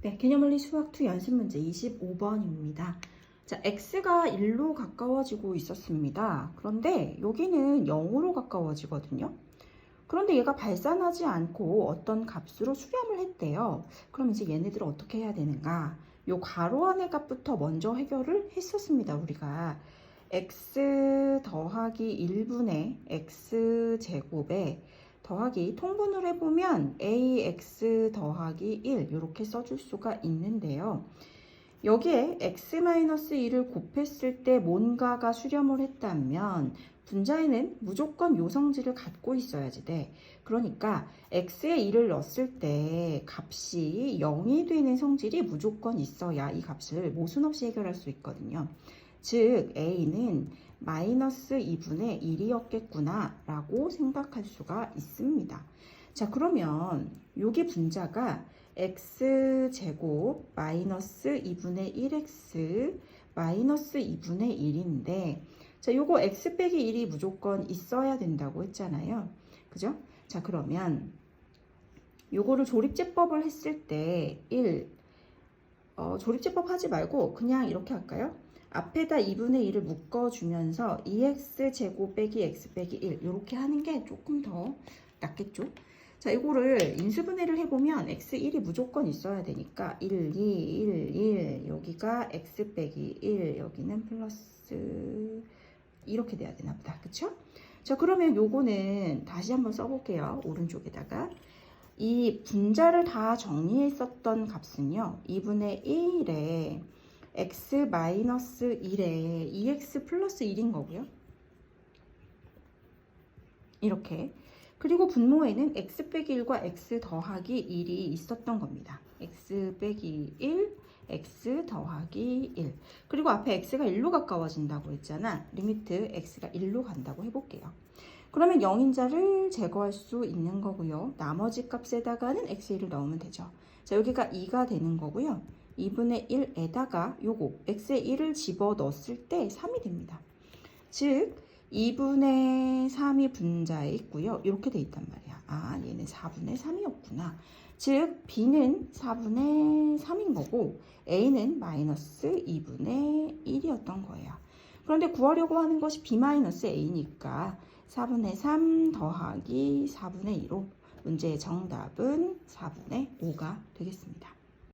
네, 개념원리 수학 2 연습 문제 25번입니다. 자, x가 1로 가까워지고 있었습니다. 그런데 여기는 0으로 가까워지거든요. 그런데 얘가 발산하지 않고 어떤 값으로 수렴을 했대요. 그럼 이제 얘네들을 어떻게 해야 되는가? 요 가로 안의 값부터 먼저 해결을 했었습니다. 우리가 x 더하기 1분의 x 제곱에 더하기 통분을 해보면 ax 더하기 1 이렇게 써줄 수가 있는데요. 여기에 x-1을 곱했을 때 뭔가가 수렴을 했다면 분자에는 무조건 요 성질을 갖고 있어야지 돼. 그러니까 x에 1을 넣었을 때 값이 0이 되는 성질이 무조건 있어야 이 값을 모순 없이 해결할 수 있거든요. 즉 a는 마이너스 2분의 1이었겠구나 라고 생각할 수가 있습니다. 자 그러면 여기 분자가 x제곱 마이너스 2분의 1x 마이너스 2분의 1인데 자 요거 x 빼기 1이 무조건 있어야 된다고 했잖아요. 그죠? 자 그러면 요거를 조립제법을 했을 때 1, 어, 조립제법 하지 말고 그냥 이렇게 할까요? 앞에다 2분의 1을 묶어주면서 2x 제곱 빼기 x 빼기 1 이렇게 하는 게 조금 더 낫겠죠? 자 이거를 인수분해를 해보면 x1이 무조건 있어야 되니까 1, 2, 1, 1 여기가 x 빼기 1 여기는 플러스 이렇게 돼야 되나 보다 그쵸? 자 그러면 요거는 다시 한번 써볼게요 오른쪽에다가 이 분자를 다 정리했었던 값은요 2분의 1에 x 마이너스 1에 2x 플러스 1인 거고요. 이렇게. 그리고 분모에는 x 빼기 1과 x 더하기 1이 있었던 겁니다. x 빼기 1, x 더하기 1. 그리고 앞에 x가 1로 가까워진다고 했잖아. 리미트 x가 1로 간다고 해볼게요. 그러면 0인자를 제거할 수 있는 거고요. 나머지 값에다가는 x1을 넣으면 되죠. 자, 여기가 2가 되는 거고요. 2분의 1에다가 요거 x의 1을 집어 넣었을 때 3이 됩니다. 즉 2분의 3이 분자에 있고요. 이렇게 돼 있단 말이야. 아 얘는 4분의 3이었구나. 즉 b는 4분의 3인 거고 a는 마이너스 2분의 1이었던 거예요. 그런데 구하려고 하는 것이 b 마이너스 a니까 4분의 3 더하기 4분의 2로 문제의 정답은 4분의 5가 되겠습니다.